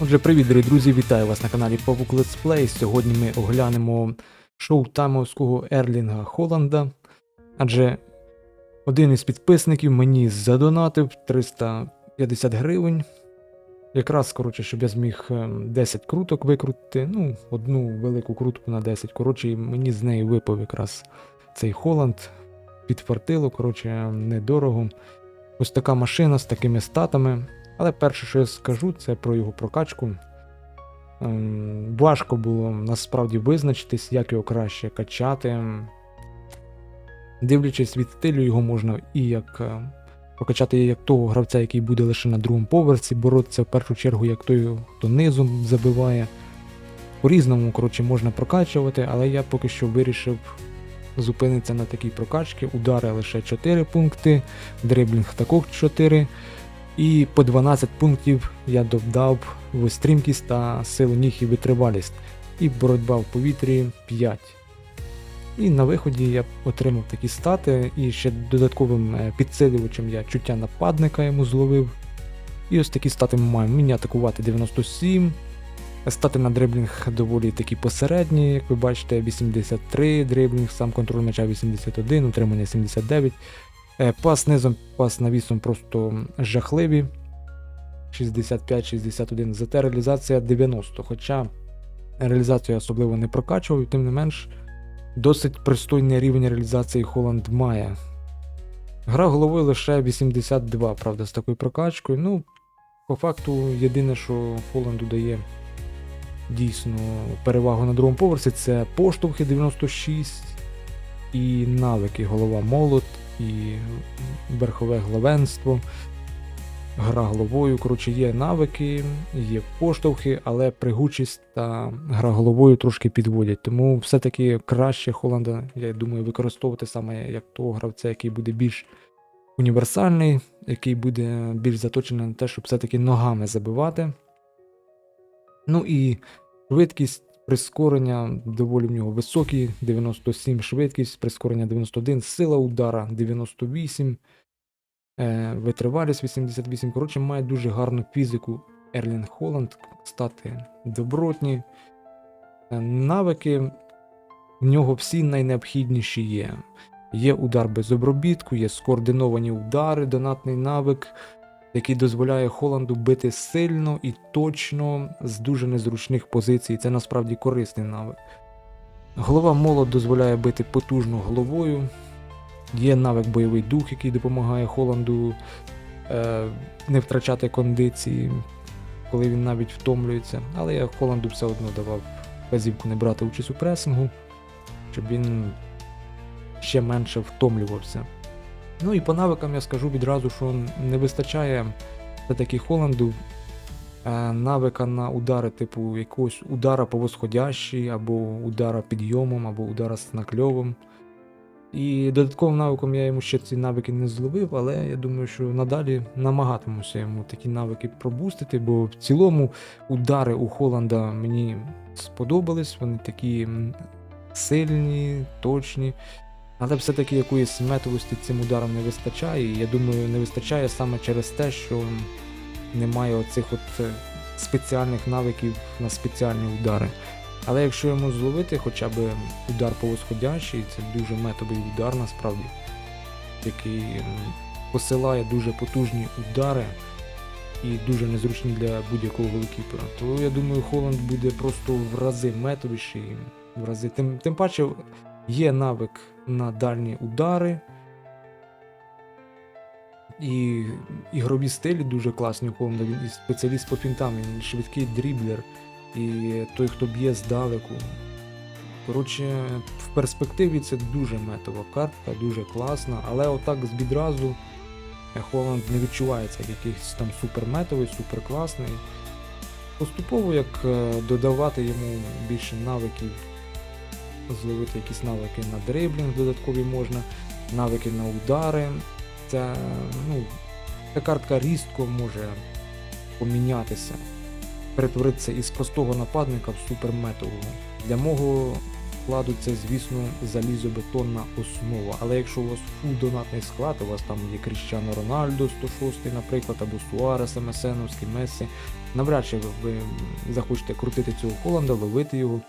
Отже, привіт, дорогі друзі, вітаю вас на каналі Павук Play. Сьогодні ми оглянемо шоу таймовського Ерлінга Холланда. Адже один із підписників мені задонатив 350 гривень. Якраз, коротше, щоб я зміг ем, 10 круток викрутити. Ну, одну велику крутку на 10. Коротше, і мені з неї випав якраз цей Холланд. Підфартило, коротше, недорого. Ось така машина з такими статами. Але перше, що я скажу, це про його прокачку. Ем, Важко було насправді визначитись, як його краще качати. Дивлячись від стилю, його можна і як е, прокачати як того гравця, який буде лише на другому поверсі, боротися в першу чергу, як той, хто низом забиває. По-різному, коротше, можна прокачувати, але я поки що вирішив зупинитися на такій прокачці. Удари лише 4 пункти, дриблінг також 4. І по 12 пунктів я додав в стрімкість та силу ніг і витривалість. І боротьба в повітрі 5. І на виході я отримав такі стати, і ще додатковим е, підсилювачем я чуття нападника йому зловив. І ось такі стати ми маємо. Мені атакувати 97. Стати на дриблінг доволі такі посередні, як ви бачите, 83, дриблінг, сам контроль м'яча 81, утримання 79. Е, Пас низом, пас навісом просто жахливі. 65-61, зате реалізація 90. Хоча реалізацію я особливо не прокачував, тим не менш, досить пристойний рівень реалізації Холланд має. Гра головою лише 82, правда, з такою прокачкою. Ну, по факту, єдине, що Холланду дає дійсно перевагу на другому поверсі, це поштовхи 96 і навики, голова молот і верхове главенство. Гра головою, коротше, є навики, є поштовхи, але пригучість та гра головою трошки підводять. Тому все-таки краще Холланда, я думаю, використовувати саме як того гравця, який буде більш універсальний, який буде більш заточений на те, щоб все-таки ногами забивати. Ну і швидкість прискорення доволі в нього високі, 97 швидкість, прискорення 91, сила удара 98, е, витривалість 88. Коротше, має дуже гарну фізику Ерлін Холланд, стати добротні. Е, навики в нього всі найнеобхідніші є. Є удар без обробітку, є скоординовані удари, донатний навик, який дозволяє Холланду бити сильно і точно з дуже незручних позицій. Це насправді корисний навик. Голова молот дозволяє бити потужно головою. Є навик бойовий дух, який допомагає Холланду е, не втрачати кондиції, коли він навіть втомлюється. Але я Холланду все одно давав вказівку не брати участь у пресингу, щоб він ще менше втомлювався. Ну і по навикам я скажу відразу, що не вистачає все-таки Холланду е, навика на удари, типу якогось удара по восходящій, або удара підйомом, або удара з накльовом. І додатковим навиком я йому ще ці навики не зловив, але я думаю, що надалі намагатимуся йому такі навики пробустити, бо в цілому удари у Холланда мені сподобались, вони такі сильні, точні. Але все-таки якоїсь метовості цим ударам не вистачає. І я думаю, не вистачає саме через те, що немає оцих от е, спеціальних навиків на спеціальні удари. Але якщо йому зловити хоча б удар по восходящій, це дуже метовий удар насправді, який посилає дуже потужні удари і дуже незручні для будь-якого голкіпера. То я думаю, Холланд буде просто в рази метовіший, в рази. Тим, тим паче є навик на дальні удари. І ігрові стилі дуже класні у Холланда. Він і спеціаліст по фінтам, він швидкий дріблер, і той, хто б'є здалеку. Коротше, в перспективі це дуже метова картка, дуже класна, але отак відразу Холланд не відчувається як якийсь там суперметовий, суперкласний. Поступово як е, додавати йому більше навиків, зловити якісь навики на дриблінг додаткові можна, навики на удари. Ця, ну, ця картка різко може помінятися, перетворитися із простого нападника в суперметового. Для мого складу це, звісно, залізобетонна основа. Але якщо у вас фул донатний склад, у вас там є Кріщано Рональдо 106, наприклад, або Суарес, МСНовський, Мессі, навряд чи ви, захочете крутити цього Холланда, ловити його.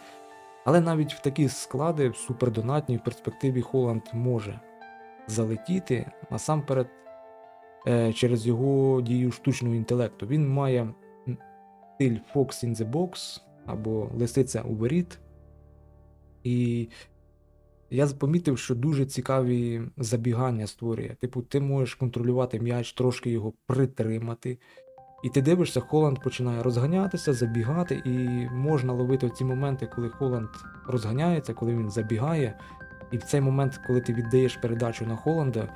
Але навіть в такі склади супердонатні в перспективі Холланд може залетіти насамперед е, через його дію штучного інтелекту. Він має стиль Fox in the Box або Лисиця у воріт. І я помітив, що дуже цікаві забігання створює. Типу, ти можеш контролювати м'яч, трошки його притримати. І ти дивишся, Холланд починає розганятися, забігати, і можна ловити ці моменти, коли Холланд розганяється, коли він забігає. І в цей момент, коли ти віддаєш передачу на Холланда,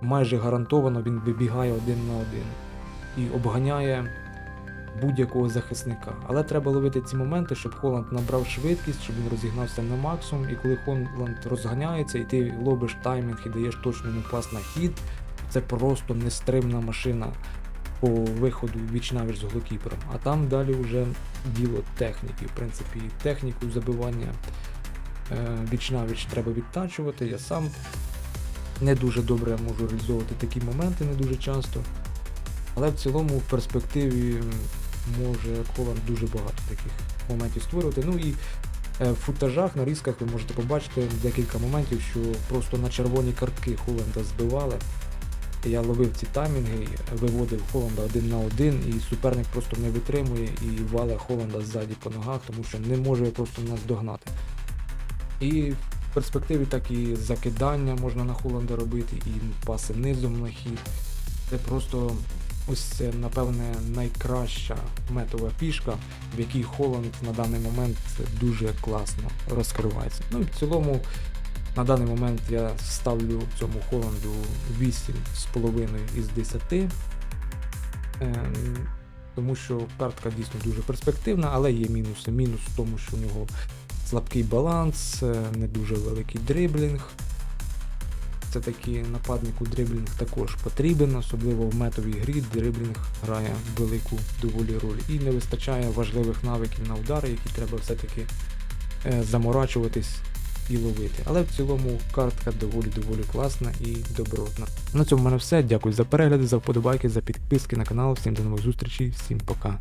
майже гарантовано він вибігає один на один і обганяє будь-якого захисника. Але треба ловити ці моменти, щоб Холланд набрав швидкість, щоб він розігнався на максимум. І коли Холланд розганяється, і ти ловиш таймінг і даєш точно пас на хід, це просто нестримна машина по виходу віч навіч з голкіпером. А там далі вже діло техніки. В принципі, техніку забивання е, віч навіч треба відтачувати. Я сам не дуже добре можу реалізовувати такі моменти, не дуже часто. Але в цілому в перспективі може Холланд дуже багато таких моментів створювати. Ну і е, в футажах, на різках ви можете побачити декілька моментів, що просто на червоні картки Холланда збивали. Я ловив ці таймінги, виводив Холланда один на один, і суперник просто не витримує і вале Холланда ззаді по ногах, тому що не може просто нас догнати. І в перспективі так і закидання можна на Холланда робити, і паси низом на хід. Це просто ось це, напевне, найкраща метова фішка, в якій Холланд на даний момент дуже класно розкривається. Ну і в цілому, на даний момент я ставлю цьому Холланду 8,5 із 10. Ем, тому що картка дійсно дуже перспективна, але є мінуси. Мінус в тому, що у нього слабкий баланс, е, не дуже великий дриблінг. Це таки нападнику дриблінг також потрібен, особливо в метовій грі дриблінг грає велику доволі роль. І не вистачає важливих навиків на удари, які треба все-таки е, заморачуватись і ловити. Але в цілому картка доволі-доволі класна і добротна. На цьому в мене все. Дякую за перегляди, за вподобайки, за підписки на канал. Всім до нових зустрічей, всім пока.